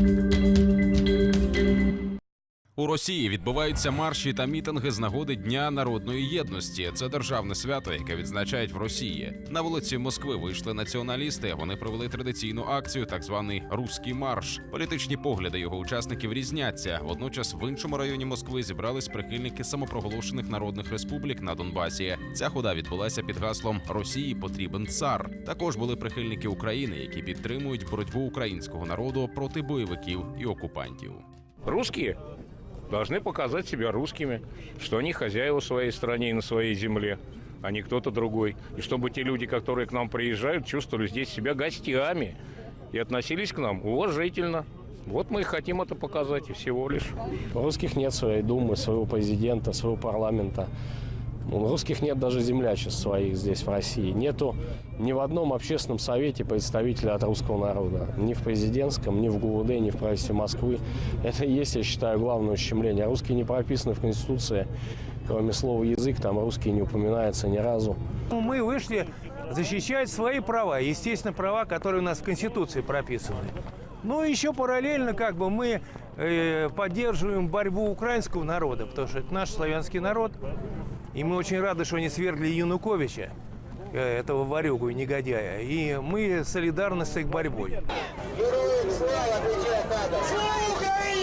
Música У Росії відбуваються марші та мітинги з нагоди Дня народної єдності. Це державне свято, яке відзначають в Росії. На вулиці Москви вийшли націоналісти. Вони провели традиційну акцію, так званий руський марш. Політичні погляди його учасників різняться. Водночас в іншому районі Москви зібрались прихильники самопроголошених народних республік на Донбасі. Ця хода відбулася під гаслом Росії потрібен цар. Також були прихильники України, які підтримують боротьбу українського народу проти бойовиків і окупантів. Русские должны показать себя русскими, что они хозяева своей стране и на своей земле, а не кто-то другой. И чтобы те люди, которые к нам приезжают, чувствовали здесь себя гостями и относились к нам уважительно. Вот мы и хотим это показать, и всего лишь. У русских нет своей думы, своего президента, своего парламента. У русских нет даже землячеств своих здесь, в России. Нету ни в одном общественном совете представителя от русского народа. Ни в президентском, ни в ГУВД, ни в правительстве Москвы. Это и есть, я считаю, главное ущемление. Русские не прописаны в Конституции. Кроме слова «язык», там русские не упоминается ни разу. Ну, Мы вышли защищать свои права, естественно, права, которые у нас в Конституции прописаны. Ну, еще параллельно, как бы, мы э, поддерживаем борьбу украинского народа, потому что это наш славянский народ. И мы очень рады, что они свергли Януковича, э, этого ворюгу и негодяя. И мы солидарны с их борьбой. Героям слава, кричать надо!